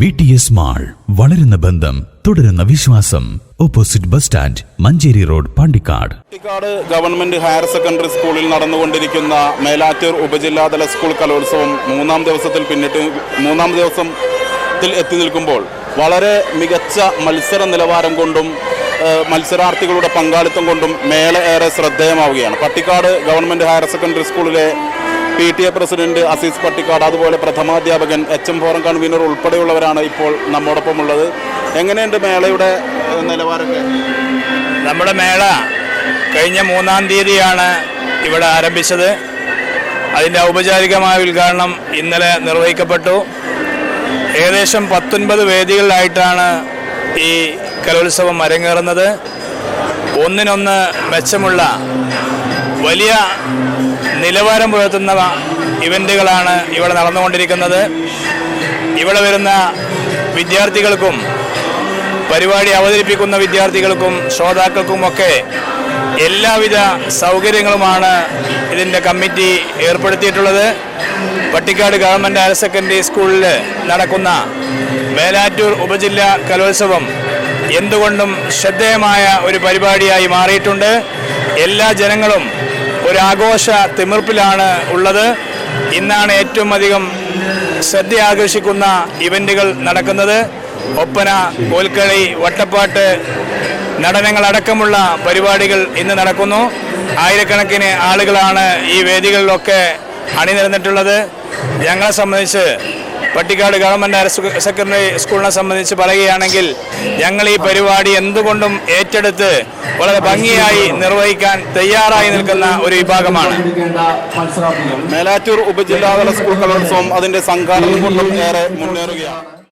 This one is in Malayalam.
വി ടി എസ് മാൾ വളരുന്ന ബന്ധം തുടരുന്ന വിശ്വാസം. Opposite bus stand Manjeri road Pandikkad. Kuttikkad government higher secondary സ്കൂളിൽ നടന്നുകൊണ്ടിരിക്കുന്ന മേലാറ്റൂർ ഉപജില്ലാതല സ്കൂൾ കലോത്സവം മൂന്നാം ദിവസത്തിൽ പിന്നിട്ട് മൂന്നാം ദിവസത്തിൽ എത്തി നിൽക്കുമ്പോൾ വളരെ മികച്ച മത്സര നിലവാരം കൊണ്ടും മത്സരാർത്ഥികളുടെ പങ്കാളിത്തം കൊണ്ടും മേള ഏറെ ശ്രദ്ധേയമാവുകയാണ്. പട്ടിക്കാട് ഗവൺമെന്റ് ഹയർ സെക്കൻഡറി സ്കൂളിലെ P T A president Azeez Pattikkad അതുപോലെ പ്രഥമാധ്യാപകൻ എച്ച് എം ഫോറം കൺവീനർ ഉൾപ്പെടെയുള്ളവരാണ് ഇപ്പോൾ നമ്മോടൊപ്പം ഉള്ളത് എങ്ങനെയുണ്ട് മേളയുടെ നിലവാരമൊക്കെ? നമ്മുടെ മേള കഴിഞ്ഞ മൂന്നാം തീയതിയാണ് ഇവിടെ ആരംഭിച്ചത്. അതിന്റെ ഔപചാരികമായ ഉദ്ഘാടനം ഇന്നലെ നിർവഹിക്കപ്പെട്ടു. ഏകദേശം പത്തൊൻപത് വേദികളിലായിട്ടാണ് ഈ കലോത്സവം അരങ്ങേറുന്നത്. ഒന്നിനൊന്ന് മെച്ചമുള്ള വലിയ നിലവാരം പുലർത്തുന്ന ഇവന്റുകളാണ് ഇവിടെ നടന്നുകൊണ്ടിരിക്കുന്നത്. ഇവിടെ വരുന്ന വിദ്യാർത്ഥികൾക്കും പരിപാടി അവതരിപ്പിക്കുന്ന വിദ്യാർത്ഥികൾക്കും ശ്രോതാക്കൾക്കുമൊക്കെ എല്ലാവിധ സൗകര്യങ്ങളുമാണ് ഇതിന്റെ കമ്മിറ്റി ഏർപ്പെടുത്തിയിട്ടുള്ളത്. പട്ടിക്കാട് ഗവൺമെന്റ് ഹയർ സെക്കൻഡറി സ്കൂളിൽ നടക്കുന്ന മേലാറ്റൂർ ഉപജില്ലാ കലോത്സവം എന്തുകൊണ്ടും ശ്രദ്ധേയമായ ഒരു പരിപാടിയായി മാറിയിട്ടുണ്ട്. എല്ലാ ജനങ്ങളും ഒരു ആഘോഷ തിമിർപ്പിലാണ് ഉള്ളത്. ഇന്നാണ് ഏറ്റവും അധികം ശ്രദ്ധ ആകർഷിക്കുന്ന ഇവന്റുകൾ നടക്കുന്നത്. ഒപ്പന കോൽക്കളി വട്ടപ്പാട്ട് നടനങ്ങളടക്കമുള്ള പരിപാടികൾ ഇന്ന് നടക്കുന്നു. ആയിരക്കണക്കിന് ആളുകളാണ് ഈ വേദികളിലൊക്കെ അണിനിരന്നിട്ടുള്ളത്. ഞങ്ങളെ സംബന്ധിച്ച് Pattikkad government higher sec- secondary സ്കൂളിനെ സംബന്ധിച്ച് പറയുകയാണെങ്കിൽ ഞങ്ങൾ ഈ പരിപാടി എന്തുകൊണ്ടും ഏറ്റെടുത്ത് വളരെ ഭംഗിയായി നിർവഹിക്കാൻ തയ്യാറായി നിൽക്കുന്ന ഒരു വിഭാഗമാണ്. മേലാറ്റൂർ ഉപജില്ലാതല സ്കൂൾ കലോത്സവം അതിന്റെ സംഘാടനം കൊണ്ടും ഏറെ മുന്നേറുകയാണ്.